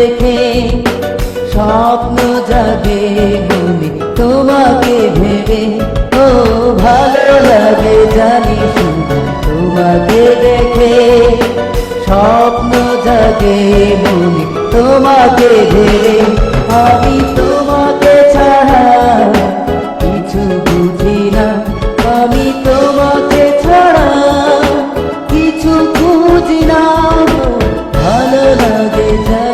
দেখে স্বপ্ন জাগে মনে, তোমাকে ভেবে। ও, ভালো লাগে জানি তোমাকে দেখে। স্বপ্ন জাগে মনে, তোমাকে ভেবে। আমি তোমাকে ছাড়া কিছু বুঝি না। আমি তোমাকে ছাড়া কিছু বুঝি না। ভালো লাগে জানি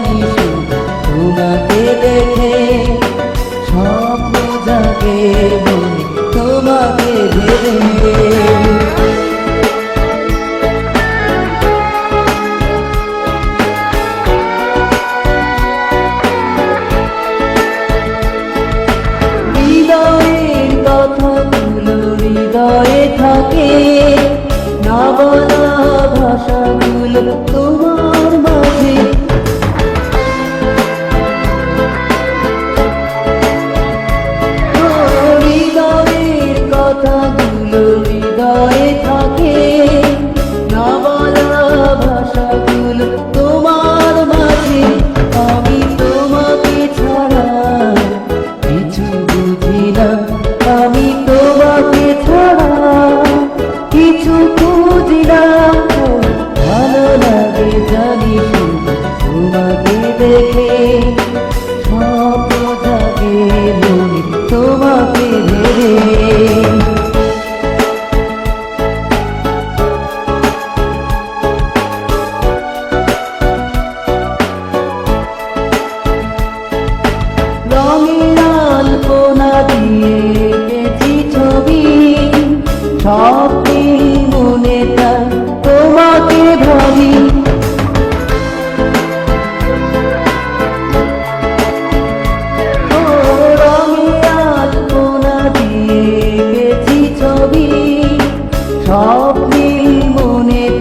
হৃদয়ে থাকে না বলা ভাষাগুলো তোমার দেখে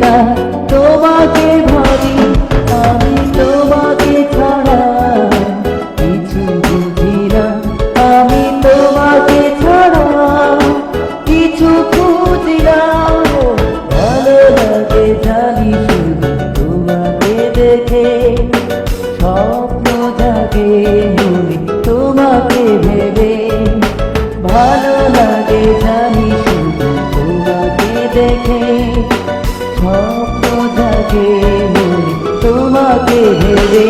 তাই তোমাকে ভাবি, আমি তোমাকে ছাড়া। কিছু তোমাকে ছাড়া। কিছু ভালো তোমাকে তোমাকে ভেবে, ভালো লাগে দেখে স্বপ্ন জাগে তোমাকে ভেবে